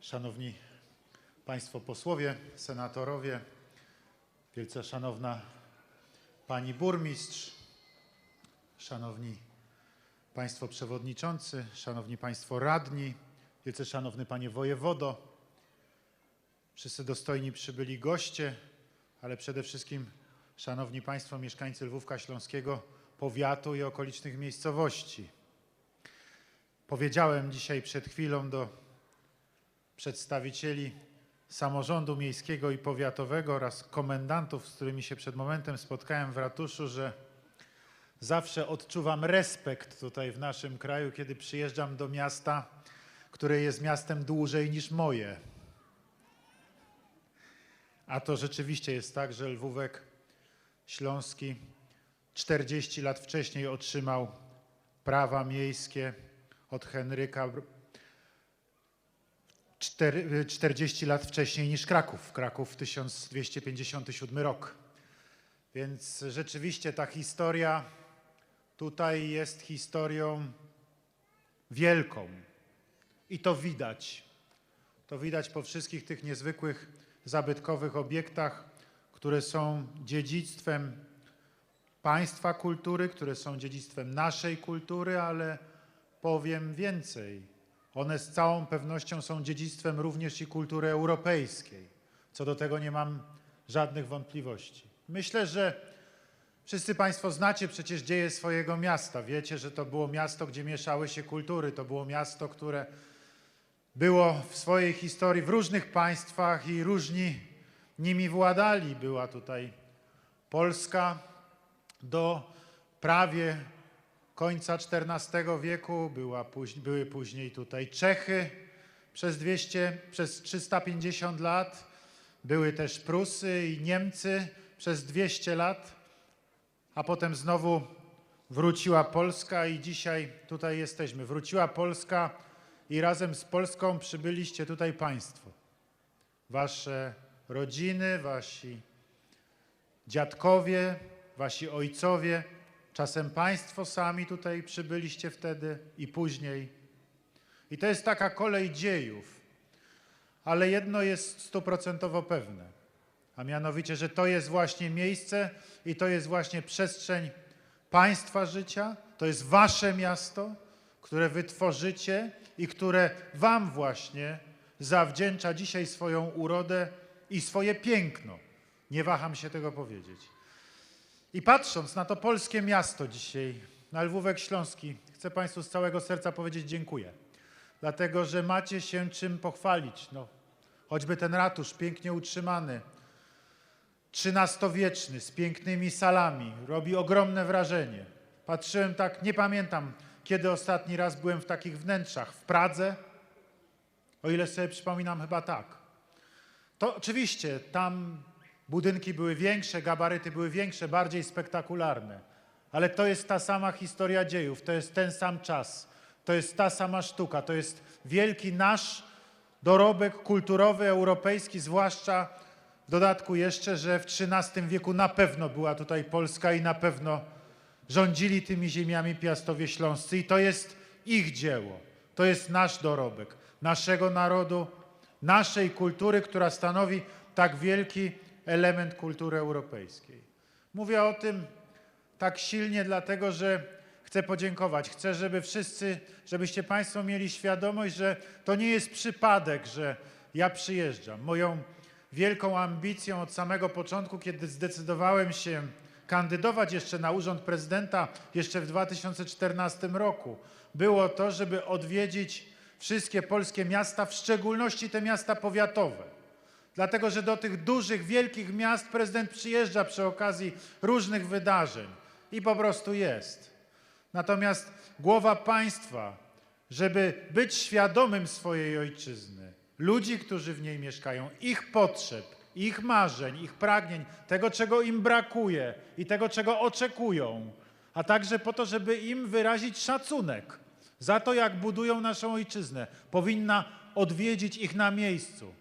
Szanowni Państwo posłowie, senatorowie, wielce szanowna Pani Burmistrz, Szanowni Państwo Przewodniczący, Szanowni Państwo Radni, wielce szanowny Panie Wojewodo, wszyscy dostojni przybyli goście, ale przede wszystkim Szanowni Państwo mieszkańcy Lwówka Śląskiego, powiatu i okolicznych miejscowości. Powiedziałem dzisiaj przed chwilą do przedstawicieli samorządu miejskiego i powiatowego oraz komendantów, z którymi się przed momentem spotkałem w ratuszu, że zawsze odczuwam respekt tutaj w naszym kraju, kiedy przyjeżdżam do miasta, które jest miastem dłużej niż moje. A to rzeczywiście jest tak, że Lwówek Śląski 40 lat wcześniej otrzymał prawa miejskie od Henryka 40 lat wcześniej niż Kraków. Kraków 1257 rok. Więc rzeczywiście ta historia tutaj jest historią wielką. I to widać. To widać po wszystkich tych niezwykłych, zabytkowych obiektach, które są dziedzictwem państwa kultury, które są dziedzictwem naszej kultury, ale powiem więcej. One z całą pewnością są dziedzictwem również i kultury europejskiej. Co do tego nie mam żadnych wątpliwości. Myślę, że wszyscy Państwo znacie przecież dzieje swojego miasta. Wiecie, że to było miasto, gdzie mieszały się kultury. To było miasto, które było w swojej historii w różnych państwach i różni nimi władali. Była tutaj Polska do prawie końca XIV wieku, była były później tutaj Czechy przez 200, przez 350 lat, były też Prusy i Niemcy przez 200 lat, a potem znowu wróciła Polska i dzisiaj tutaj jesteśmy. Wróciła Polska i razem z Polską przybyliście tutaj Państwo. Wasze rodziny, wasi dziadkowie, wasi ojcowie, czasem państwo sami tutaj przybyliście wtedy i później. I to jest taka kolej dziejów. Ale jedno jest stuprocentowo pewne, a mianowicie, że to jest właśnie miejsce i to jest właśnie przestrzeń państwa życia, to jest wasze miasto, które wy tworzycie i które wam właśnie zawdzięcza dzisiaj swoją urodę i swoje piękno. Nie waham się tego powiedzieć. I patrząc na to polskie miasto dzisiaj, na Lwówek Śląski, chcę Państwu z całego serca powiedzieć dziękuję. Dlatego, że macie się czym pochwalić. No, choćby ten ratusz pięknie utrzymany, XIII-wieczny, z pięknymi salami, robi ogromne wrażenie. Patrzyłem tak, nie pamiętam, kiedy ostatni raz byłem w takich wnętrzach. W Pradze, o ile sobie przypominam, chyba tak. To oczywiście tam budynki były większe, gabaryty były większe, bardziej spektakularne, ale to jest ta sama historia dziejów, to jest ten sam czas, to jest ta sama sztuka, to jest wielki nasz dorobek kulturowy, europejski, zwłaszcza w dodatku jeszcze, że w XIII wieku na pewno była tutaj Polska i na pewno rządzili tymi ziemiami piastowie śląscy i to jest ich dzieło, to jest nasz dorobek, naszego narodu, naszej kultury, która stanowi tak wielki element kultury europejskiej. Mówię o tym tak silnie, dlatego że chcę podziękować. Chcę, żeby wszyscy, żebyście Państwo mieli świadomość, że to nie jest przypadek, że ja przyjeżdżam. Moją wielką ambicją od samego początku, kiedy zdecydowałem się kandydować jeszcze na urząd prezydenta, jeszcze w 2014 roku, było to, żeby odwiedzić wszystkie polskie miasta, w szczególności te miasta powiatowe. Dlatego, że do tych dużych, wielkich miast prezydent przyjeżdża przy okazji różnych wydarzeń i po prostu jest. Natomiast głowa państwa, żeby być świadomym swojej ojczyzny, ludzi, którzy w niej mieszkają, ich potrzeb, ich marzeń, ich pragnień, tego, czego im brakuje i tego, czego oczekują, a także po to, żeby im wyrazić szacunek za to, jak budują naszą ojczyznę, powinna odwiedzić ich na miejscu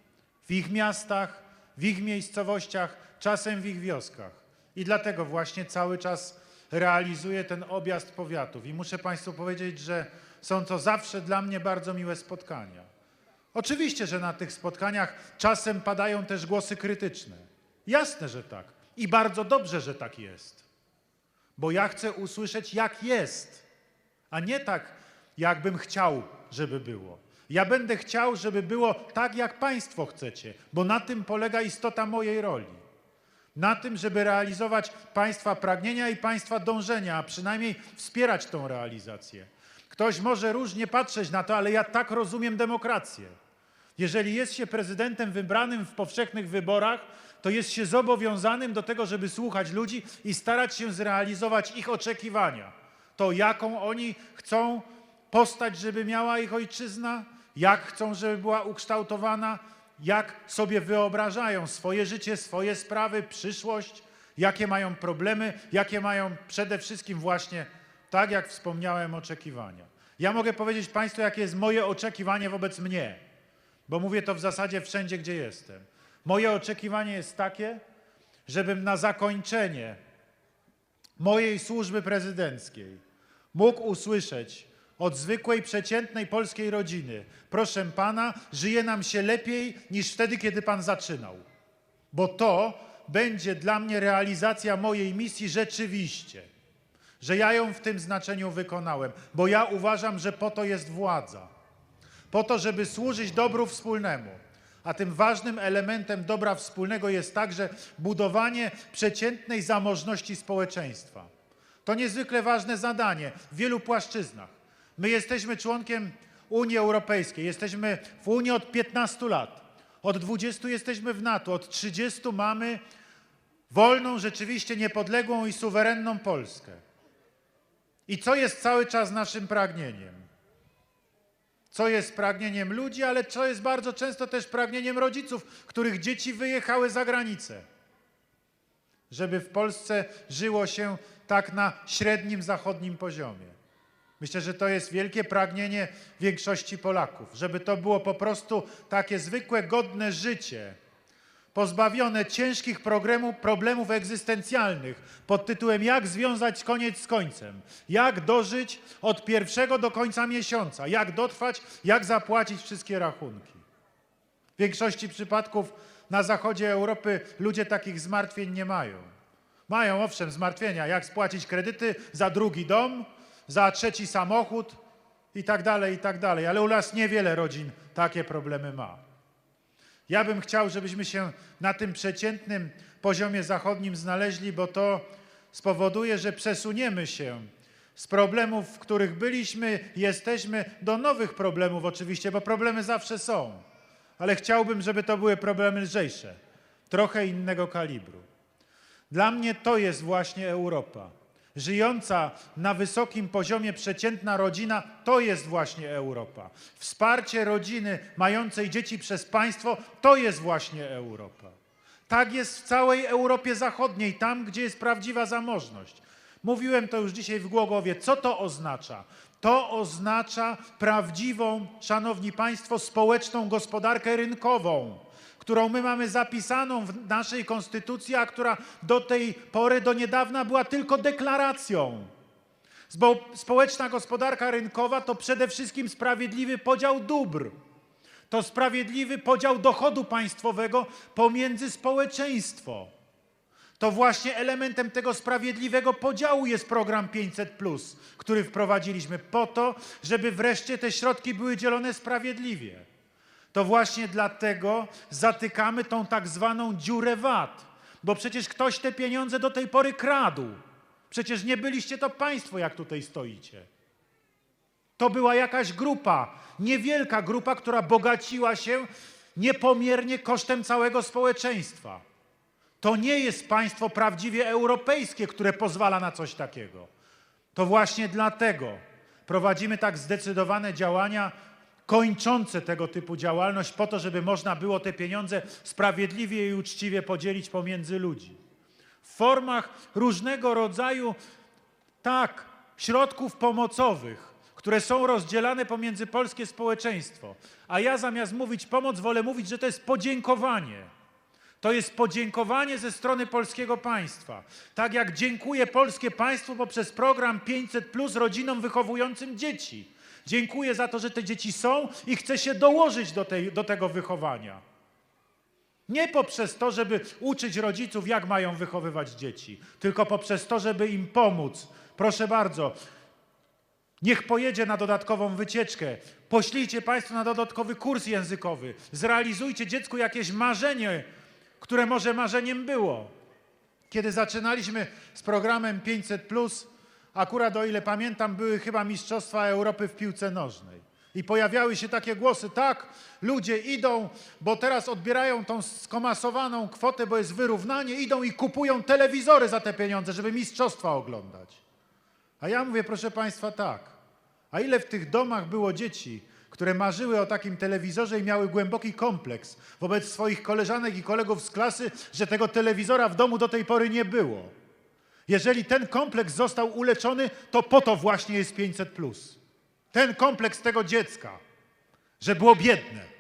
w ich miastach, w ich miejscowościach, czasem w ich wioskach. I dlatego właśnie cały czas realizuję ten objazd powiatów. I muszę Państwu powiedzieć, że są to zawsze dla mnie bardzo miłe spotkania. Oczywiście, że na tych spotkaniach czasem padają też głosy krytyczne. Jasne, że tak. I bardzo dobrze, że tak jest. Bo ja chcę usłyszeć, jak jest, a nie tak, jakbym chciał, żeby było. Ja będę chciał, żeby było tak, jak Państwo chcecie, bo na tym polega istota mojej roli. Na tym, żeby realizować Państwa pragnienia i Państwa dążenia, a przynajmniej wspierać tą realizację. Ktoś może różnie patrzeć na to, ale ja tak rozumiem demokrację. Jeżeli jest się prezydentem wybranym w powszechnych wyborach, to jest się zobowiązanym do tego, żeby słuchać ludzi i starać się zrealizować ich oczekiwania. To, jaką oni chcą postać, żeby miała ich ojczyzna, jak chcą, żeby była ukształtowana, jak sobie wyobrażają swoje życie, swoje sprawy, przyszłość, jakie mają problemy, jakie mają przede wszystkim właśnie, tak jak wspomniałem, oczekiwania. Ja mogę powiedzieć Państwu, jakie jest moje oczekiwanie wobec mnie, bo mówię to w zasadzie wszędzie, gdzie jestem. Moje oczekiwanie jest takie, żebym na zakończenie mojej służby prezydenckiej mógł usłyszeć od zwykłej, przeciętnej polskiej rodziny: Proszę pana, żyje nam się lepiej niż wtedy, kiedy pan zaczynał. Bo to będzie dla mnie realizacja mojej misji rzeczywiście. Że ja ją w tym znaczeniu wykonałem, bo ja uważam, że po to jest władza. Po to, żeby służyć dobru wspólnemu. A tym ważnym elementem dobra wspólnego jest także budowanie przeciętnej zamożności społeczeństwa. To niezwykle ważne zadanie w wielu płaszczyznach. My jesteśmy członkiem Unii Europejskiej, jesteśmy w Unii od 15 lat. Od 20 jesteśmy w NATO, od 30 mamy wolną, rzeczywiście niepodległą i suwerenną Polskę. I co jest cały czas naszym pragnieniem? Co jest pragnieniem ludzi, ale co jest bardzo często też pragnieniem rodziców, których dzieci wyjechały za granicę. Żeby w Polsce żyło się tak na średnim zachodnim poziomie. Myślę, że to jest wielkie pragnienie większości Polaków, żeby to było po prostu takie zwykłe, godne życie, pozbawione ciężkich problemów, problemów egzystencjalnych pod tytułem jak związać koniec z końcem, jak dożyć od pierwszego do końca miesiąca, jak dotrwać, jak zapłacić wszystkie rachunki. W większości przypadków na zachodzie Europy ludzie takich zmartwień nie mają. Mają owszem zmartwienia, jak spłacić kredyty za drugi dom, za trzeci samochód i tak dalej, i tak dalej. Ale u nas niewiele rodzin takie problemy ma. Ja bym chciał, żebyśmy się na tym przeciętnym poziomie zachodnim znaleźli, bo to spowoduje, że przesuniemy się z problemów, w których byliśmy, jesteśmy, do nowych problemów oczywiście, bo problemy zawsze są. Ale chciałbym, żeby to były problemy lżejsze, trochę innego kalibru. Dla mnie to jest właśnie Europa. Żyjąca na wysokim poziomie przeciętna rodzina to jest właśnie Europa. Wsparcie rodziny mającej dzieci przez państwo to jest właśnie Europa. Tak jest w całej Europie Zachodniej, tam gdzie jest prawdziwa zamożność. Mówiłem to już dzisiaj w Głogowie. Co to oznacza? To oznacza prawdziwą, szanowni państwo, społeczną gospodarkę rynkową którą my mamy zapisaną w naszej konstytucji, a która do tej pory, do niedawna była tylko deklaracją. Społeczna gospodarka rynkowa to przede wszystkim sprawiedliwy podział dóbr. To sprawiedliwy podział dochodu państwowego pomiędzy społeczeństwo. To właśnie elementem tego sprawiedliwego podziału jest program 500, który wprowadziliśmy po to, żeby wreszcie te środki były dzielone sprawiedliwie to właśnie dlatego zatykamy tą tak zwaną dziurę VAT, bo przecież ktoś te pieniądze do tej pory kradł. Przecież nie byliście to państwo, jak tutaj stoicie. To była jakaś grupa, niewielka grupa, która bogaciła się niepomiernie kosztem całego społeczeństwa. To nie jest państwo prawdziwie europejskie, które pozwala na coś takiego. To właśnie dlatego prowadzimy tak zdecydowane działania, kończące tego typu działalność, po to, żeby można było te pieniądze sprawiedliwie i uczciwie podzielić pomiędzy ludzi. W formach różnego rodzaju, tak, środków pomocowych, które są rozdzielane pomiędzy polskie społeczeństwo. A ja zamiast mówić pomoc, wolę mówić, że to jest podziękowanie. To jest podziękowanie ze strony polskiego państwa. Tak jak dziękuję polskie państwo poprzez program 500 plus rodzinom wychowującym dzieci. Dziękuję za to, że te dzieci są i chcę się dołożyć do, tej, do tego wychowania. Nie poprzez to, żeby uczyć rodziców, jak mają wychowywać dzieci, tylko poprzez to, żeby im pomóc. Proszę bardzo, niech pojedzie na dodatkową wycieczkę. Poślijcie Państwo na dodatkowy kurs językowy. Zrealizujcie dziecku jakieś marzenie, które może marzeniem było. Kiedy zaczynaliśmy z programem 500, akurat o ile pamiętam, były chyba Mistrzostwa Europy w piłce nożnej. I pojawiały się takie głosy, tak, ludzie idą, bo teraz odbierają tą skomasowaną kwotę, bo jest wyrównanie, idą i kupują telewizory za te pieniądze, żeby mistrzostwa oglądać. A ja mówię, proszę Państwa, tak. A ile w tych domach było dzieci, które marzyły o takim telewizorze i miały głęboki kompleks wobec swoich koleżanek i kolegów z klasy, że tego telewizora w domu do tej pory nie było. Jeżeli ten kompleks został uleczony, to po to właśnie jest 500. Ten kompleks tego dziecka, że było biedne.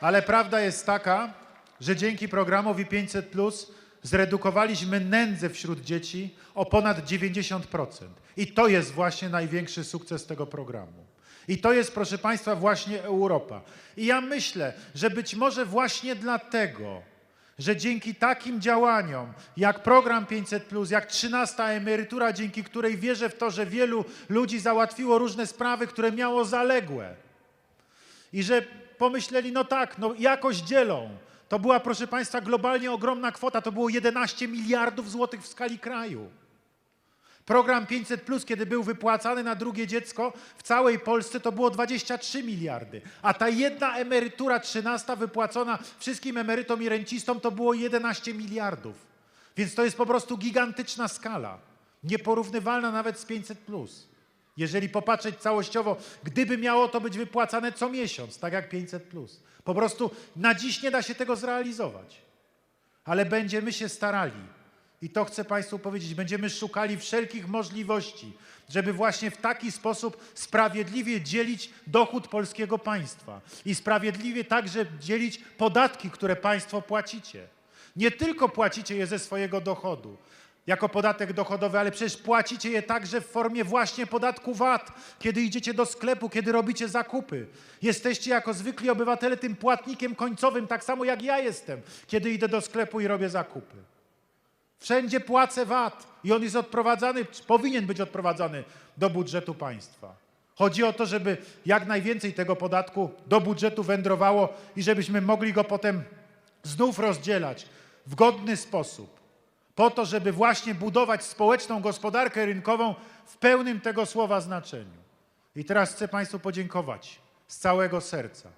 Ale prawda jest taka, że dzięki programowi 500 zredukowaliśmy nędzę wśród dzieci o ponad 90%. I to jest właśnie największy sukces tego programu. I to jest, proszę Państwa, właśnie Europa. I ja myślę, że być może właśnie dlatego, że dzięki takim działaniom, jak program 500, jak 13 emerytura, dzięki której wierzę w to, że wielu ludzi załatwiło różne sprawy, które miało zaległe. I że pomyśleli, no tak, no jakoś dzielą. To była, proszę Państwa, globalnie ogromna kwota, to było 11 miliardów złotych w skali kraju. Program 500, kiedy był wypłacany na drugie dziecko w całej Polsce, to było 23 miliardy. A ta jedna emerytura 13 wypłacona wszystkim emerytom i rencistom to było 11 miliardów. Więc to jest po prostu gigantyczna skala. Nieporównywalna nawet z 500. Jeżeli popatrzeć całościowo, gdyby miało to być wypłacane co miesiąc, tak jak 500. Po prostu na dziś nie da się tego zrealizować. Ale będziemy się starali i to chcę Państwu powiedzieć. Będziemy szukali wszelkich możliwości, żeby właśnie w taki sposób sprawiedliwie dzielić dochód polskiego państwa i sprawiedliwie także dzielić podatki, które Państwo płacicie. Nie tylko płacicie je ze swojego dochodu, jako podatek dochodowy, ale przecież płacicie je także w formie właśnie podatku VAT, kiedy idziecie do sklepu, kiedy robicie zakupy. Jesteście jako zwykli obywatele tym płatnikiem końcowym, tak samo jak ja jestem, kiedy idę do sklepu i robię zakupy. Wszędzie płacę VAT i on jest odprowadzany, powinien być odprowadzany do budżetu państwa. Chodzi o to, żeby jak najwięcej tego podatku do budżetu wędrowało i żebyśmy mogli go potem znów rozdzielać w godny sposób. Po to, żeby właśnie budować społeczną gospodarkę rynkową w pełnym tego słowa znaczeniu. I teraz chcę Państwu podziękować z całego serca,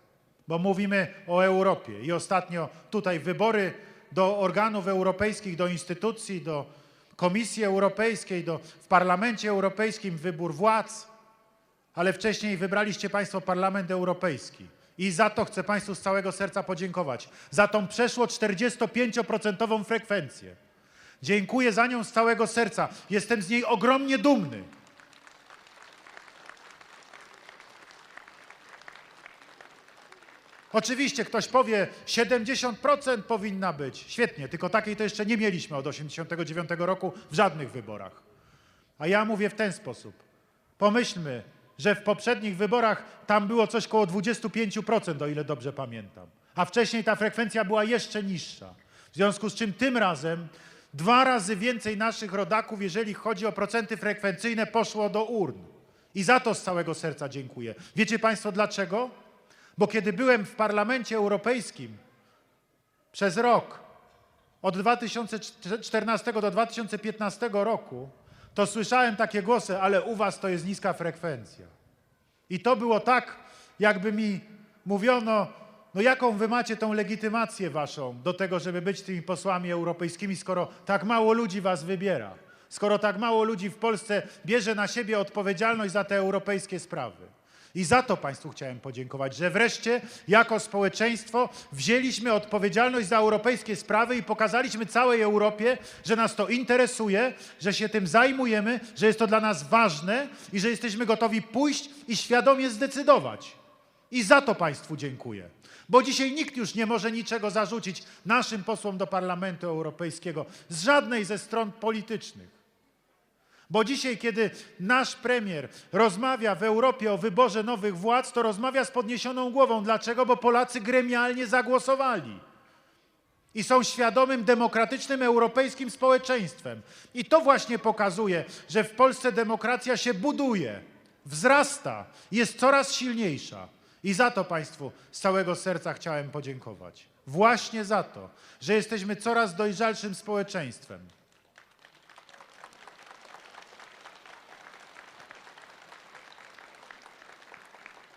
bo mówimy o Europie i ostatnio tutaj wybory do organów europejskich, do instytucji, do Komisji Europejskiej, do, w Parlamencie Europejskim wybór władz, ale wcześniej wybraliście Państwo Parlament Europejski. I za to chcę Państwu z całego serca podziękować. Za tą przeszło 45% frekwencję. Dziękuję za nią z całego serca. Jestem z niej ogromnie dumny. Oczywiście ktoś powie, 70% powinna być. Świetnie, tylko takiej to jeszcze nie mieliśmy od 1989 roku w żadnych wyborach. A ja mówię w ten sposób. Pomyślmy, że w poprzednich wyborach tam było coś koło 25%, o ile dobrze pamiętam. A wcześniej ta frekwencja była jeszcze niższa. W związku z czym tym razem dwa razy więcej naszych rodaków, jeżeli chodzi o procenty frekwencyjne, poszło do urn. I za to z całego serca dziękuję. Wiecie Państwo dlaczego? Bo kiedy byłem w Parlamencie Europejskim przez rok, od 2014 do 2015 roku, to słyszałem takie głosy, ale u was to jest niska frekwencja. I to było tak, jakby mi mówiono, no jaką wy macie tą legitymację waszą do tego, żeby być tymi posłami europejskimi, skoro tak mało ludzi was wybiera, skoro tak mało ludzi w Polsce bierze na siebie odpowiedzialność za te europejskie sprawy. I za to Państwu chciałem podziękować, że wreszcie jako społeczeństwo wzięliśmy odpowiedzialność za europejskie sprawy i pokazaliśmy całej Europie, że nas to interesuje, że się tym zajmujemy, że jest to dla nas ważne i że jesteśmy gotowi pójść i świadomie zdecydować. I za to Państwu dziękuję. Bo dzisiaj nikt już nie może niczego zarzucić naszym posłom do Parlamentu Europejskiego z żadnej ze stron politycznych. Bo dzisiaj, kiedy nasz premier rozmawia w Europie o wyborze nowych władz, to rozmawia z podniesioną głową. Dlaczego? Bo Polacy gremialnie zagłosowali. I są świadomym, demokratycznym, europejskim społeczeństwem. I to właśnie pokazuje, że w Polsce demokracja się buduje, wzrasta, jest coraz silniejsza. I za to Państwu z całego serca chciałem podziękować. Właśnie za to, że jesteśmy coraz dojrzalszym społeczeństwem.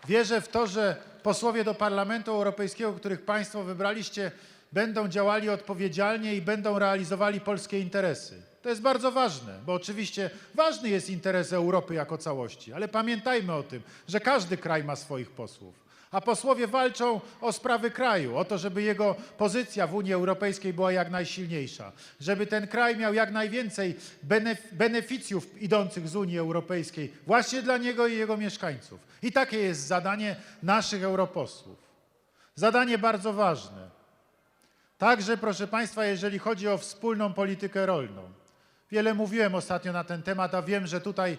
Wierzę w to, że posłowie do Parlamentu Europejskiego, których Państwo wybraliście, będą działali odpowiedzialnie i będą realizowali polskie interesy. To jest bardzo ważne, bo oczywiście ważny jest interes Europy jako całości, ale pamiętajmy o tym, że każdy kraj ma swoich posłów. A posłowie walczą o sprawy kraju, o to, żeby jego pozycja w Unii Europejskiej była jak najsilniejsza, żeby ten kraj miał jak najwięcej benef beneficjów idących z Unii Europejskiej właśnie dla niego i jego mieszkańców. I takie jest zadanie naszych europosłów. Zadanie bardzo ważne. Także, proszę Państwa, jeżeli chodzi o wspólną politykę rolną. Wiele mówiłem ostatnio na ten temat, a wiem, że tutaj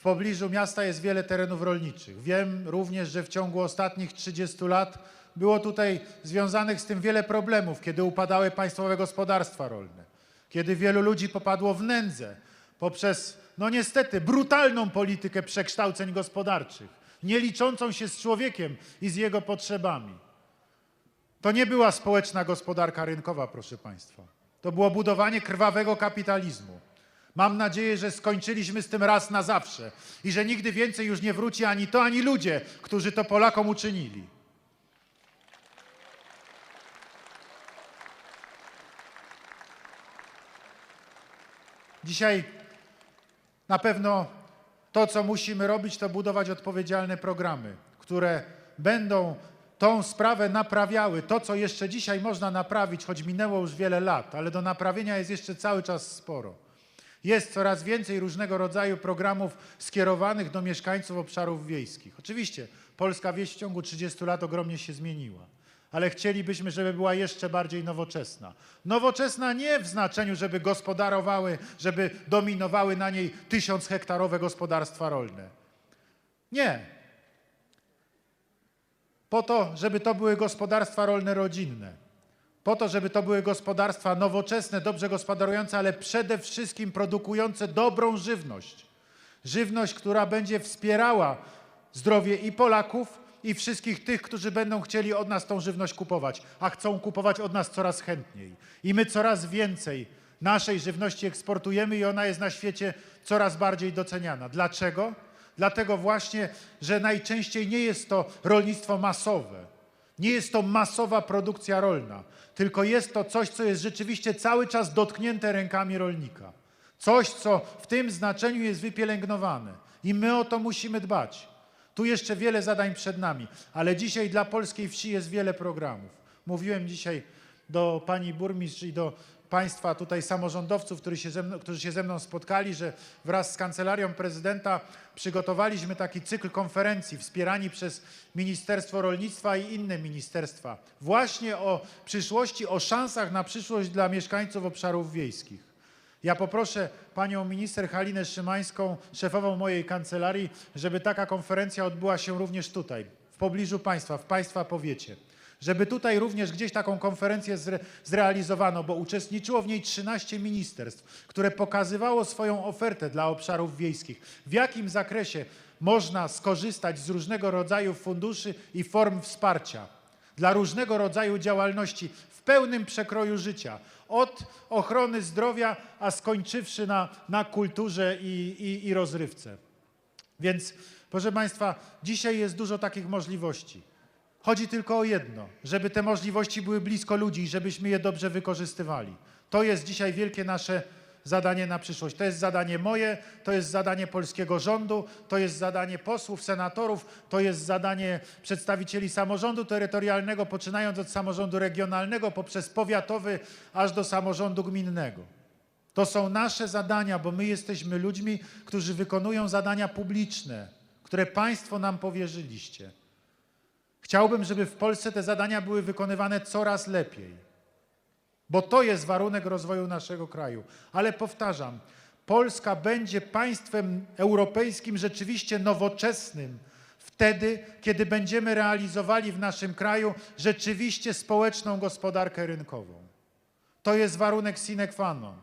w pobliżu miasta jest wiele terenów rolniczych. Wiem również, że w ciągu ostatnich 30 lat było tutaj związanych z tym wiele problemów, kiedy upadały państwowe gospodarstwa rolne, kiedy wielu ludzi popadło w nędzę poprzez, no niestety, brutalną politykę przekształceń gospodarczych, nie liczącą się z człowiekiem i z jego potrzebami. To nie była społeczna gospodarka rynkowa, proszę Państwa. To było budowanie krwawego kapitalizmu. Mam nadzieję, że skończyliśmy z tym raz na zawsze i że nigdy więcej już nie wróci ani to, ani ludzie, którzy to Polakom uczynili. Dzisiaj na pewno to, co musimy robić, to budować odpowiedzialne programy, które będą tą sprawę naprawiały. To, co jeszcze dzisiaj można naprawić, choć minęło już wiele lat, ale do naprawienia jest jeszcze cały czas sporo. Jest coraz więcej różnego rodzaju programów skierowanych do mieszkańców obszarów wiejskich. Oczywiście polska wieś w ciągu 30 lat ogromnie się zmieniła, ale chcielibyśmy, żeby była jeszcze bardziej nowoczesna. Nowoczesna nie w znaczeniu, żeby gospodarowały, żeby dominowały na niej tysiąc hektarowe gospodarstwa rolne. Nie, po to, żeby to były gospodarstwa rolne rodzinne, po to, żeby to były gospodarstwa nowoczesne, dobrze gospodarujące, ale przede wszystkim produkujące dobrą żywność. Żywność, która będzie wspierała zdrowie i Polaków, i wszystkich tych, którzy będą chcieli od nas tą żywność kupować, a chcą kupować od nas coraz chętniej. I my coraz więcej naszej żywności eksportujemy i ona jest na świecie coraz bardziej doceniana. Dlaczego? Dlatego właśnie, że najczęściej nie jest to rolnictwo masowe, nie jest to masowa produkcja rolna, tylko jest to coś, co jest rzeczywiście cały czas dotknięte rękami rolnika. Coś, co w tym znaczeniu jest wypielęgnowane. I my o to musimy dbać. Tu jeszcze wiele zadań przed nami, ale dzisiaj dla polskiej wsi jest wiele programów. Mówiłem dzisiaj do pani burmistrz i do Państwa tutaj samorządowców, którzy się, ze mną, którzy się ze mną spotkali, że wraz z Kancelarią Prezydenta przygotowaliśmy taki cykl konferencji wspierani przez Ministerstwo Rolnictwa i inne ministerstwa. Właśnie o przyszłości, o szansach na przyszłość dla mieszkańców obszarów wiejskich. Ja poproszę panią minister Halinę Szymańską, szefową mojej kancelarii, żeby taka konferencja odbyła się również tutaj, w pobliżu państwa, w państwa powiecie żeby tutaj również gdzieś taką konferencję zre, zrealizowano, bo uczestniczyło w niej 13 ministerstw, które pokazywało swoją ofertę dla obszarów wiejskich. W jakim zakresie można skorzystać z różnego rodzaju funduszy i form wsparcia dla różnego rodzaju działalności w pełnym przekroju życia. Od ochrony zdrowia, a skończywszy na, na kulturze i, i, i rozrywce. Więc, proszę Państwa, dzisiaj jest dużo takich możliwości. Chodzi tylko o jedno, żeby te możliwości były blisko ludzi i żebyśmy je dobrze wykorzystywali. To jest dzisiaj wielkie nasze zadanie na przyszłość. To jest zadanie moje, to jest zadanie polskiego rządu, to jest zadanie posłów, senatorów, to jest zadanie przedstawicieli samorządu terytorialnego, poczynając od samorządu regionalnego poprzez powiatowy aż do samorządu gminnego. To są nasze zadania, bo my jesteśmy ludźmi, którzy wykonują zadania publiczne, które Państwo nam powierzyliście. Chciałbym, żeby w Polsce te zadania były wykonywane coraz lepiej, bo to jest warunek rozwoju naszego kraju. Ale powtarzam, Polska będzie państwem europejskim rzeczywiście nowoczesnym wtedy, kiedy będziemy realizowali w naszym kraju rzeczywiście społeczną gospodarkę rynkową. To jest warunek sine qua non.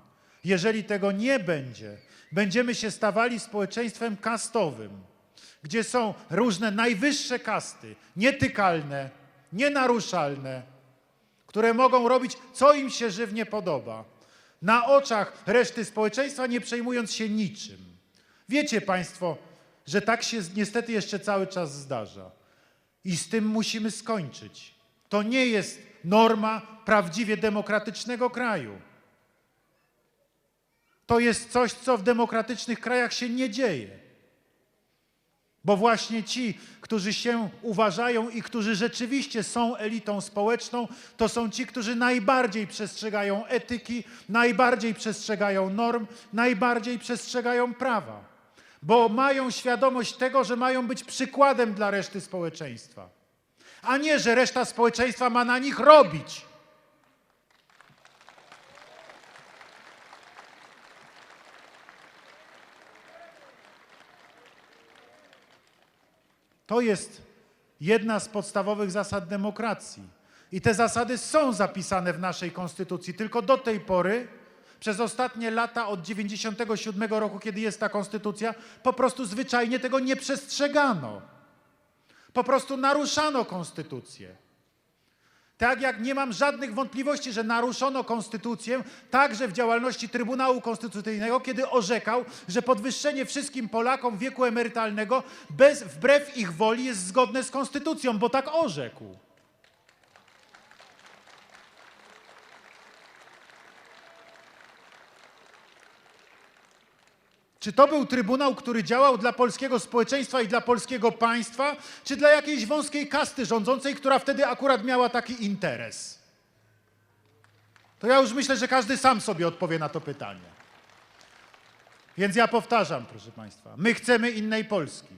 Jeżeli tego nie będzie, będziemy się stawali społeczeństwem kastowym, gdzie są różne najwyższe kasty, nietykalne, nienaruszalne, które mogą robić, co im się żywnie podoba, na oczach reszty społeczeństwa, nie przejmując się niczym. Wiecie Państwo, że tak się niestety jeszcze cały czas zdarza. I z tym musimy skończyć. To nie jest norma prawdziwie demokratycznego kraju. To jest coś, co w demokratycznych krajach się nie dzieje. Bo właśnie ci, którzy się uważają i którzy rzeczywiście są elitą społeczną, to są ci, którzy najbardziej przestrzegają etyki, najbardziej przestrzegają norm, najbardziej przestrzegają prawa. Bo mają świadomość tego, że mają być przykładem dla reszty społeczeństwa, a nie, że reszta społeczeństwa ma na nich robić. To jest jedna z podstawowych zasad demokracji. I te zasady są zapisane w naszej konstytucji, tylko do tej pory, przez ostatnie lata od 97 roku, kiedy jest ta konstytucja, po prostu zwyczajnie tego nie przestrzegano. Po prostu naruszano konstytucję. Tak jak nie mam żadnych wątpliwości, że naruszono konstytucję także w działalności Trybunału Konstytucyjnego, kiedy orzekał, że podwyższenie wszystkim Polakom wieku emerytalnego bez, wbrew ich woli jest zgodne z konstytucją, bo tak orzekł. Czy to był trybunał, który działał dla polskiego społeczeństwa i dla polskiego państwa, czy dla jakiejś wąskiej kasty rządzącej, która wtedy akurat miała taki interes? To ja już myślę, że każdy sam sobie odpowie na to pytanie. Więc ja powtarzam, proszę Państwa, my chcemy innej Polski.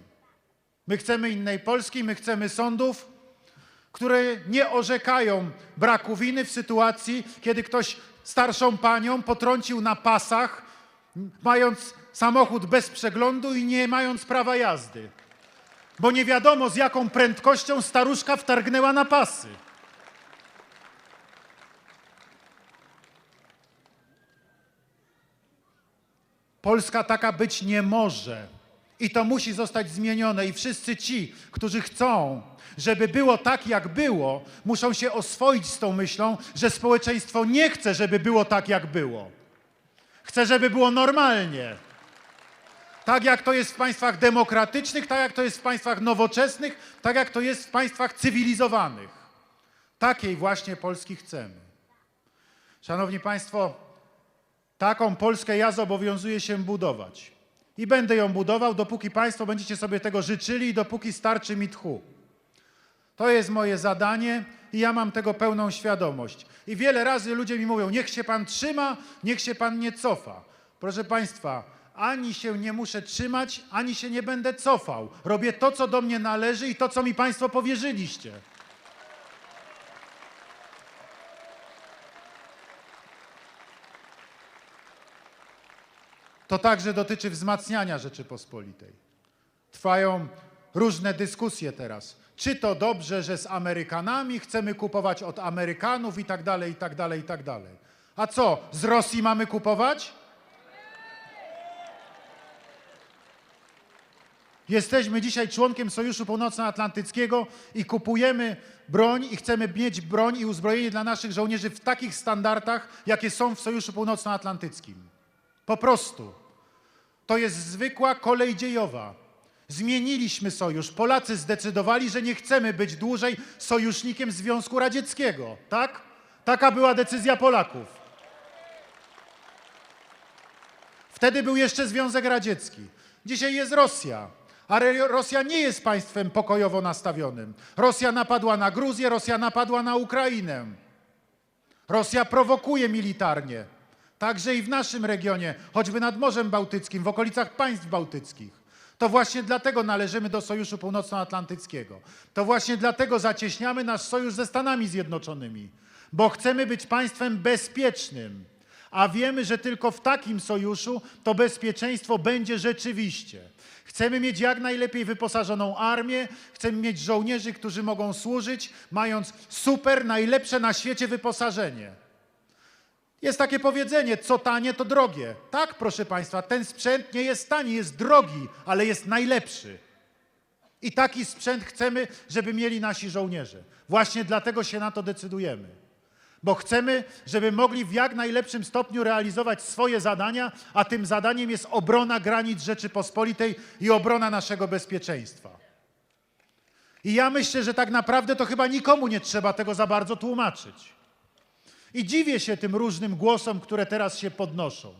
My chcemy innej Polski, my chcemy sądów, które nie orzekają braku winy w sytuacji, kiedy ktoś starszą panią potrącił na pasach, mając samochód bez przeglądu i nie mając prawa jazdy. Bo nie wiadomo z jaką prędkością staruszka wtargnęła na pasy. Polska taka być nie może. I to musi zostać zmienione. I wszyscy ci, którzy chcą, żeby było tak, jak było, muszą się oswoić z tą myślą, że społeczeństwo nie chce, żeby było tak, jak było. Chce, żeby było normalnie. Tak jak to jest w państwach demokratycznych, tak jak to jest w państwach nowoczesnych, tak jak to jest w państwach cywilizowanych. Takiej właśnie Polski chcemy. Szanowni Państwo, taką Polskę ja zobowiązuję się budować. I będę ją budował, dopóki Państwo będziecie sobie tego życzyli i dopóki starczy mi tchu. To jest moje zadanie i ja mam tego pełną świadomość. I wiele razy ludzie mi mówią: Niech się Pan trzyma, niech się Pan nie cofa. Proszę Państwa, ani się nie muszę trzymać, ani się nie będę cofał. Robię to, co do mnie należy i to, co mi Państwo powierzyliście. To także dotyczy wzmacniania Rzeczypospolitej. Trwają różne dyskusje teraz. Czy to dobrze, że z Amerykanami chcemy kupować od Amerykanów i tak dalej, i tak dalej, i tak dalej. A co, z Rosji mamy kupować? Jesteśmy dzisiaj członkiem Sojuszu Północnoatlantyckiego i kupujemy broń i chcemy mieć broń i uzbrojenie dla naszych żołnierzy w takich standardach, jakie są w Sojuszu Północnoatlantyckim. Po prostu. To jest zwykła kolej dziejowa. Zmieniliśmy sojusz. Polacy zdecydowali, że nie chcemy być dłużej sojusznikiem Związku Radzieckiego. Tak? Taka była decyzja Polaków. Wtedy był jeszcze Związek Radziecki. Dzisiaj jest Rosja. Ale Rosja nie jest państwem pokojowo nastawionym. Rosja napadła na Gruzję, Rosja napadła na Ukrainę. Rosja prowokuje militarnie. Także i w naszym regionie, choćby nad Morzem Bałtyckim, w okolicach państw bałtyckich. To właśnie dlatego należymy do Sojuszu Północnoatlantyckiego. To właśnie dlatego zacieśniamy nasz sojusz ze Stanami Zjednoczonymi, bo chcemy być państwem bezpiecznym, a wiemy, że tylko w takim sojuszu to bezpieczeństwo będzie rzeczywiście. Chcemy mieć jak najlepiej wyposażoną armię, chcemy mieć żołnierzy, którzy mogą służyć, mając super, najlepsze na świecie wyposażenie. Jest takie powiedzenie, co tanie, to drogie. Tak, proszę Państwa, ten sprzęt nie jest tani, jest drogi, ale jest najlepszy. I taki sprzęt chcemy, żeby mieli nasi żołnierze. Właśnie dlatego się na to decydujemy. Bo chcemy, żeby mogli w jak najlepszym stopniu realizować swoje zadania, a tym zadaniem jest obrona granic Rzeczypospolitej i obrona naszego bezpieczeństwa. I ja myślę, że tak naprawdę to chyba nikomu nie trzeba tego za bardzo tłumaczyć. I dziwię się tym różnym głosom, które teraz się podnoszą.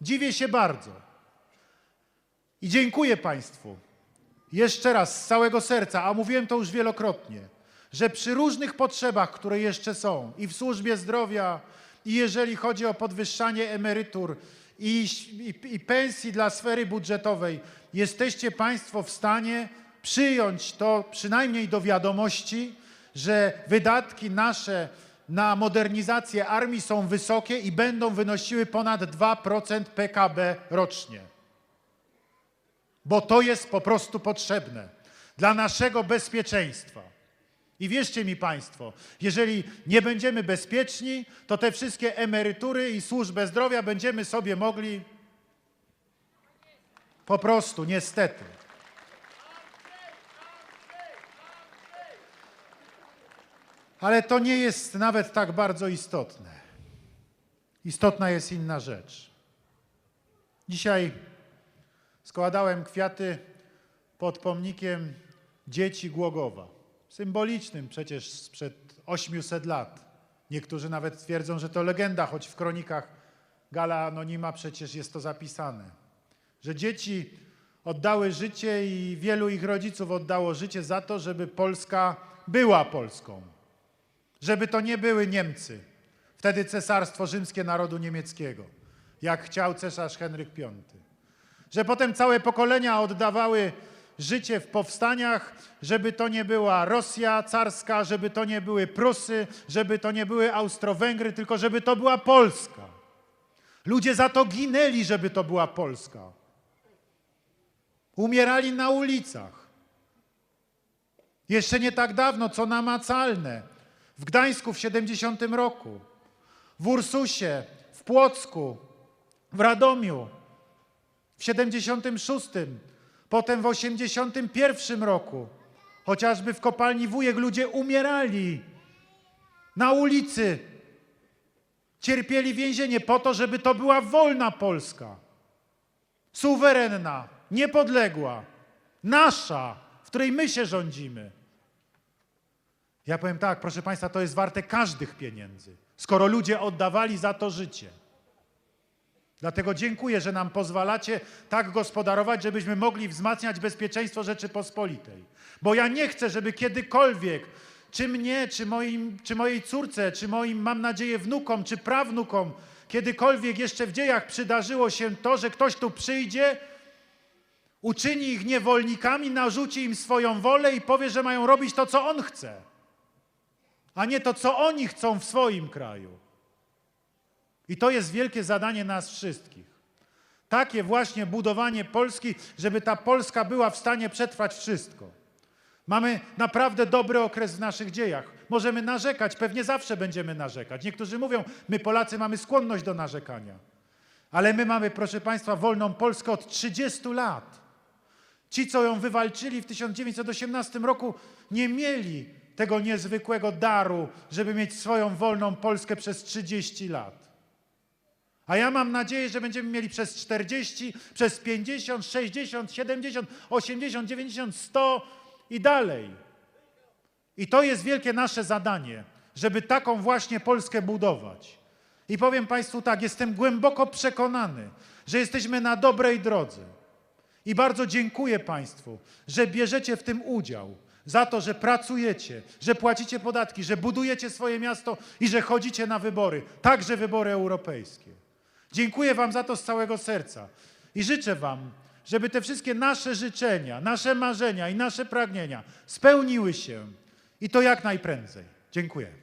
Dziwię się bardzo. I dziękuję Państwu jeszcze raz z całego serca, a mówiłem to już wielokrotnie, że przy różnych potrzebach, które jeszcze są i w służbie zdrowia, i jeżeli chodzi o podwyższanie emerytur i, i, i pensji dla sfery budżetowej, jesteście Państwo w stanie przyjąć to przynajmniej do wiadomości, że wydatki nasze na modernizację armii są wysokie i będą wynosiły ponad 2% PKB rocznie. Bo to jest po prostu potrzebne dla naszego bezpieczeństwa. I wierzcie mi Państwo, jeżeli nie będziemy bezpieczni, to te wszystkie emerytury i służbę zdrowia będziemy sobie mogli po prostu, niestety. Ale to nie jest nawet tak bardzo istotne. Istotna jest inna rzecz. Dzisiaj składałem kwiaty pod pomnikiem dzieci Głogowa. Symbolicznym przecież sprzed 800 lat. Niektórzy nawet twierdzą, że to legenda, choć w kronikach Gala Anonima przecież jest to zapisane. Że dzieci oddały życie i wielu ich rodziców oddało życie za to, żeby Polska była Polską żeby to nie były Niemcy, wtedy cesarstwo rzymskie narodu niemieckiego, jak chciał cesarz Henryk V. Że potem całe pokolenia oddawały życie w powstaniach, żeby to nie była Rosja carska, żeby to nie były Prusy, żeby to nie były Austro-Węgry, tylko żeby to była Polska. Ludzie za to ginęli, żeby to była Polska. Umierali na ulicach. Jeszcze nie tak dawno, co namacalne w Gdańsku w 70 roku, w Ursusie, w Płocku, w Radomiu w 76, potem w 81 roku, chociażby w kopalni Wujek ludzie umierali na ulicy, cierpieli więzienie po to, żeby to była wolna Polska, suwerenna, niepodległa, nasza, w której my się rządzimy. Ja powiem tak, proszę Państwa, to jest warte każdych pieniędzy, skoro ludzie oddawali za to życie. Dlatego dziękuję, że nam pozwalacie tak gospodarować, żebyśmy mogli wzmacniać bezpieczeństwo Rzeczypospolitej. Bo ja nie chcę, żeby kiedykolwiek, czy mnie, czy, moim, czy mojej córce, czy moim, mam nadzieję, wnukom, czy prawnukom, kiedykolwiek jeszcze w dziejach przydarzyło się to, że ktoś tu przyjdzie, uczyni ich niewolnikami, narzuci im swoją wolę i powie, że mają robić to, co on chce a nie to, co oni chcą w swoim kraju. I to jest wielkie zadanie nas wszystkich. Takie właśnie budowanie Polski, żeby ta Polska była w stanie przetrwać wszystko. Mamy naprawdę dobry okres w naszych dziejach. Możemy narzekać, pewnie zawsze będziemy narzekać. Niektórzy mówią, my Polacy mamy skłonność do narzekania. Ale my mamy, proszę Państwa, wolną Polskę od 30 lat. Ci, co ją wywalczyli w 1918 roku, nie mieli tego niezwykłego daru, żeby mieć swoją wolną Polskę przez 30 lat. A ja mam nadzieję, że będziemy mieli przez 40, przez 50, 60, 70, 80, 90, 100 i dalej. I to jest wielkie nasze zadanie, żeby taką właśnie Polskę budować. I powiem Państwu tak, jestem głęboko przekonany, że jesteśmy na dobrej drodze. I bardzo dziękuję Państwu, że bierzecie w tym udział za to, że pracujecie, że płacicie podatki, że budujecie swoje miasto i że chodzicie na wybory, także wybory europejskie. Dziękuję Wam za to z całego serca i życzę Wam, żeby te wszystkie nasze życzenia, nasze marzenia i nasze pragnienia spełniły się i to jak najprędzej. Dziękuję.